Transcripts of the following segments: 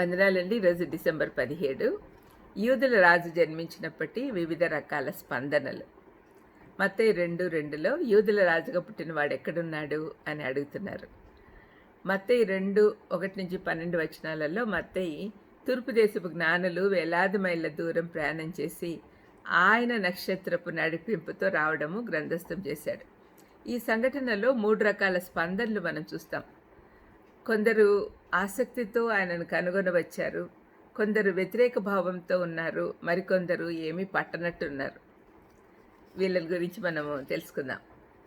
వందనాలండి ఈరోజు డిసెంబర్ పదిహేడు. యూదుల రాజు జన్మించినప్పటి వివిధ రకాల స్పందనలు. మత్తయి రెండు రెండులో యూదుల రాజుగా పుట్టినవాడు ఎక్కడున్నాడు అని అడుగుతున్నారు. మత్తయి రెండు ఒకటి నుంచి పన్నెండు వచనాలలో మత్తయి తూర్పు దేశపు జ్ఞానులు వేలాది మైళ్ళ దూరం ప్రయాణం చేసి ఆయన నక్షత్రపు నడిపింపుతో రావడము గ్రంథస్థం చేశాడు ఈ సంఘటనలో మూడు రకాల స్పందనలు మనం చూస్తాం. కొందరు ఆసక్తితో ఆయనను కనుగొనవచ్చారు. కొందరు వ్యతిరేక భావంతో ఉన్నారు మరికొందరు ఏమీ పట్టనట్టున్నారు. వీళ్ళ గురించి మనము తెలుసుకుందాం.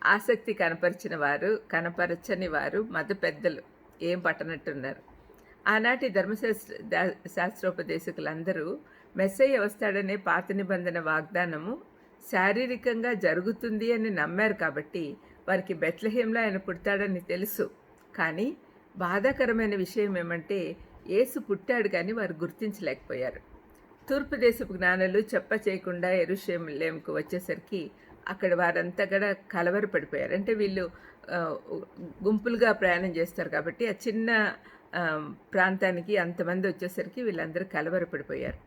ఆసక్తి కనపరిచిన వారు కనపరచని వారు మత పెద్దలు ఏం పట్టనట్టున్నారు. ఆనాటి ధర్మశాస్త్ర శాస్త్రోపదేశకులందరూ మెస్సయ్య వస్తాడనే పాత నిబంధన వాగ్దానము శారీరకంగా జరుగుతుంది అని నమ్మారు కాబట్టి వారికి బెత్లహేంలో ఆయన పుడతాడని తెలుసు. కానీ బాధాకరమైన విషయం ఏమంటే యేసు పుట్టాడు కానీ వారు గుర్తించలేకపోయారు. తూర్పు దేశపు జ్ఞానులు చెప్ప చేయకుండా ఎరుషలేంకు వచ్చేసరికి అక్కడ వారంతా కూడా కలవరపడిపోయారు అంటే వీళ్ళు గుంపులుగా ప్రయాణం చేస్తారు కాబట్టి ఆ చిన్న ప్రాంతానికి అంతమంది వచ్చేసరికి వీళ్ళందరూ కలవరపడిపోయారు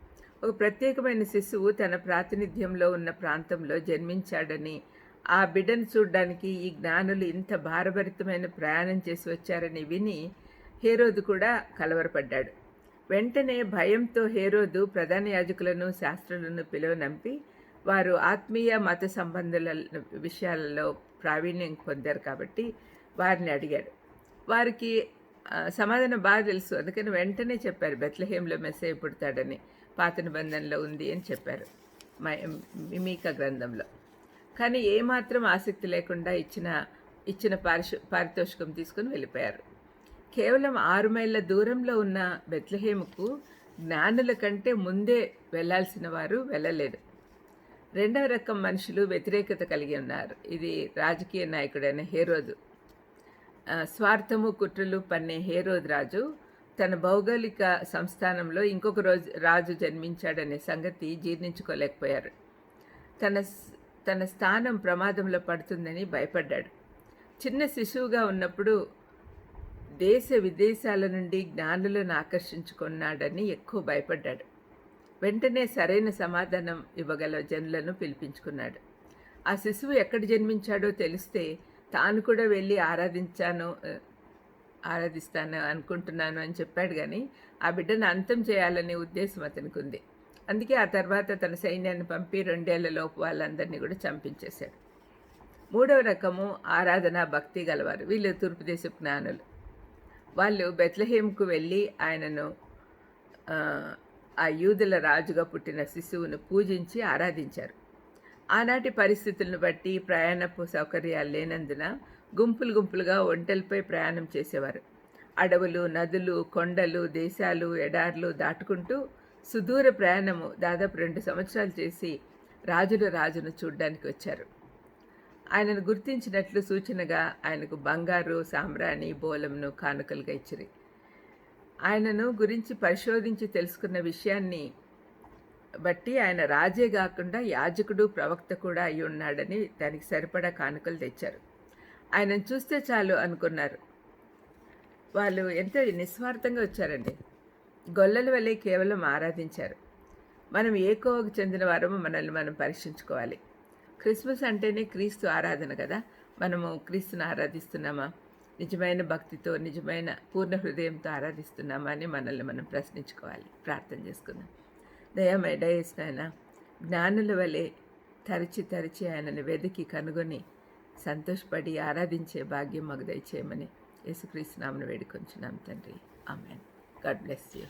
ఒక ప్రత్యేకమైన శిశువు తన ప్రాతినిధ్యంలో ఉన్న ప్రాంతంలో జన్మించాడని ఆ బిడ్డను చూడ్డానికి ఈ జ్ఞానులు ఇంత భారభరితమైన ప్రయాణం చేసి వచ్చారని విని హేరోదు కూడా కలవరపడ్డాడు. వెంటనే భయంతో హేరోదు ప్రధాన యాజకులను శాస్త్రులను పిలువనంపి వారు ఆత్మీయ మత సంబంధాల విషయాలలో ప్రావీణ్యం పొందారు కాబట్టి వారిని అడిగాడు. వారికి సమాధానం బాగా తెలుసు. అందుకని వెంటనే చెప్పారు బెత్లహేంలో మెసేజ్ పుడతాడని పాత నిబంధనలో ఉంది అని చెప్పారు. మిమీక గ్రంథంలో. కానీ ఏమాత్రం ఆసక్తి లేకుండా ఇచ్చిన ఇచ్చిన పారిశు పారితోషికం తీసుకుని వెళ్ళిపోయారు. కేవలం ఆరు మైళ్ళ దూరంలో ఉన్న బెత్లహేముకు జ్ఞానుల కంటే ముందే వెళ్ళాల్సిన వారు వెళ్ళలేదు. రెండవ రకం మనుషులు వ్యతిరేకత కలిగి ఉన్నారు. ఇది రాజకీయ నాయకుడైన హేరోదు. స్వార్థము కుట్రలు పన్నే హేరోద్ రాజు. తన భౌగోళిక సంస్థానంలో ఇంకొక రోజు రాజు జన్మించాడనే సంగతి జీర్ణించుకోలేకపోయారు. తన స్- తన స్థానం ప్రమాదంలో పడుతుందని భయపడ్డాడు. చిన్న శిశువుగా ఉన్నప్పుడు దేశ విదేశాల నుండి జ్ఞానులను ఆకర్షించుకున్నాడని ఎక్కువ భయపడ్డాడు. వెంటనే సరైన సమాధానం ఇవ్వగల జనులను పిలిపించుకున్నాడు. ఆ శిశువు ఎక్కడ జన్మించాడో తెలిస్తే తాను కూడా వెళ్ళి ఆరాధించాను ఆరాధిస్తాను అనుకుంటున్నాను అని చెప్పాడు కానీ ఆ బిడ్డను అంతం చేయాలనే ఉద్దేశం అతనికి ఉంది. అందుకే ఆ తర్వాత తన సైన్యాన్ని పంపి రెండేళ్ళలోపు వాళ్ళందరినీ కూడా చంపించేశాడు. మూడవ రకము ఆరాధన భక్తి గలవారు. వీళ్ళు తూర్పు దేశపు జ్ఞానులు. వాళ్ళు బెత్లహేమ్కు వెళ్ళి ఆయనను ఆ, ఆ యూదుల రాజుగా పుట్టిన శిశువును పూజించి ఆరాధించారు. ఆనాటి పరిస్థితులను బట్టి ప్రయాణపు సౌకర్యాలు లేనందున గుంపులు గుంపులుగా ఒంటెలపై ప్రయాణం చేసేవారు. అడవులు నదులు కొండలు దేశాలు ఎడార్లు దాటుకుంటూ సుదూర ప్రయాణము దాదాపు రెండు సంవత్సరాలు చేసి రాజుల రాజును చూడ్డానికి వచ్చారు. ఆయనను గుర్తించినట్లు సూచనగా ఆయనకు బంగారు సాంబ్రాణి బోలంను కానుకలుగా ఇచ్చిరి. ఆయనను గురించి పరిశోధించి తెలుసుకున్న విషయాన్ని బట్టి ఆయన రాజే కాకుండా యాజకుడు ప్రవక్త కూడా అయి ఉన్నాడని దానికి సరిపడా కానుకలు తెచ్చారు. ఆయనను చూస్తే చాలు అనుకున్నారు. వాళ్ళు ఎంత నిస్వార్థంగా వచ్చారండి. గొల్లల వల్లే కేవలం ఆరాధించారు. మనం ఏ కోవకు చెందిన వారమో మనల్ని మనం పరీక్షించుకోవాలి. క్రిస్మస్ అంటేనే క్రీస్తు ఆరాధన కదా? మనము క్రీస్తుని ఆరాధిస్తున్నామా? నిజమైన భక్తితో నిజమైన పూర్ణ హృదయంతో ఆరాధిస్తున్నామా అని మనల్ని మనం ప్రశ్నించుకోవాలి. ప్రార్థన చేసుకుందాం. దయమై డయస్నాయన జ్ఞానుల వలె తరచి తరచి ఆయనను వెతికి కనుగొని సంతోషపడి ఆరాధించే భాగ్యం మాకు దయచేయమని యేసుక్రీస్తు నామను వేడుకొంచున్నాం తండ్రి. ఆమెను. God bless you.